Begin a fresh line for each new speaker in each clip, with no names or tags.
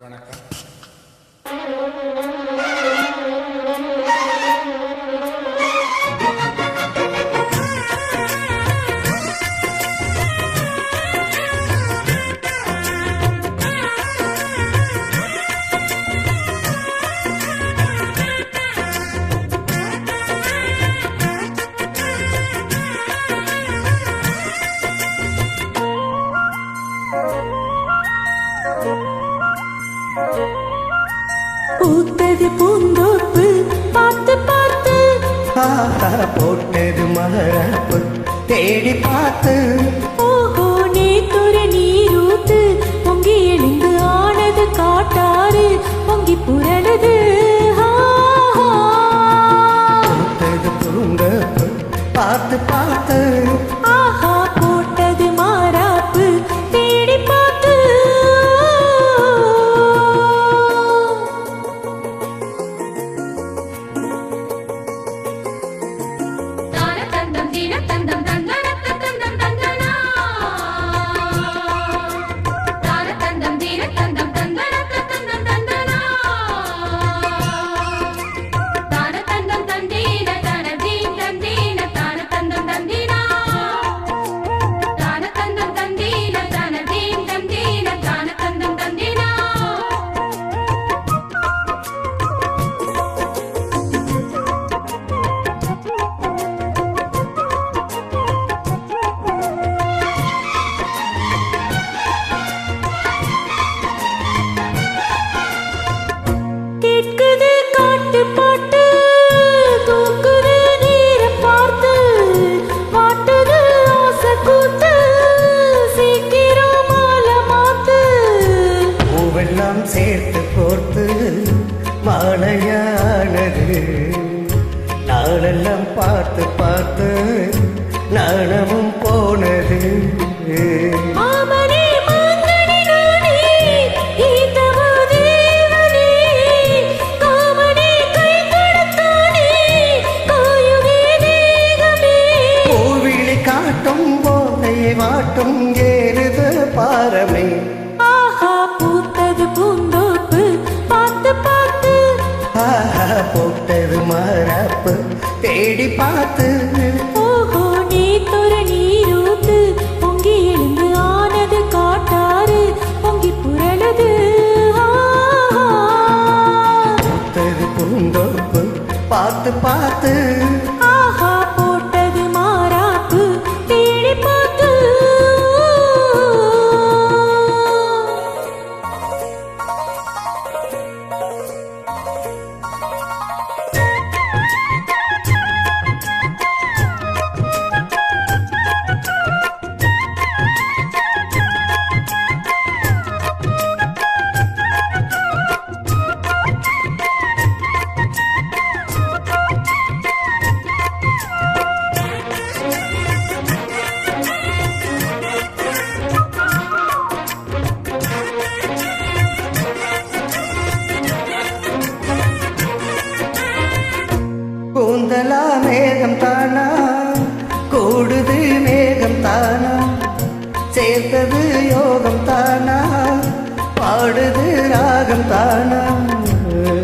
வணக்கம். Thank you.
பூத்தது பூந்தோப்பு பார்த்து பார்த்து.
போட்டது மகரப்பு தேடி பார்த்து.
ஓஹோ நேத்துற நீரூத்து dum
dum dum. பார்த்து பார்த்து நாணமும் போனது. காட்டும் போதையை வாட்டும் ஏறுது பாரமே.
ஆஹா பூத்தது பூந்தோப்பு பார்த்து பார்த்து.
ஆஹா, போட்டது மாறாப்பு தேடி பார்த்து சேர்த்தது யோகம் தானா? பாடுது ராகம் தானா?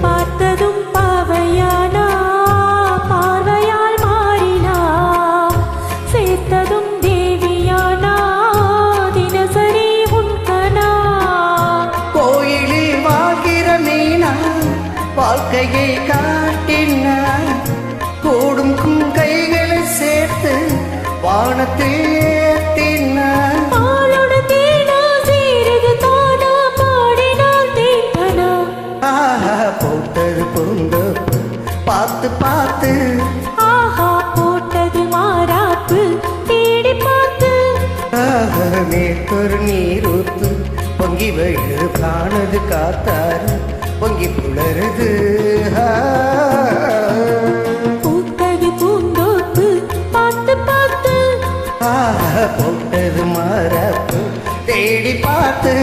பார்த்ததும் பாவையானா? பார்வையால் மாறினா? சேர்த்ததும் தேவியானா? தினசரி உன் கனா
கோயிலில் வாழ்கிற மீனா? வாழ்க்கையை காட்டினா? கூடும் கைகளை சேர்த்து வானத்தில் நேற்றொரு நீரூத்து பொங்கி வழிது காணது காத்தாரு பொங்கி புலருது.
பூத்தது பூந்தோப்பு பார்த்து பார்த்து
போட்டது மாறாப்பு தேடி பார்த்து.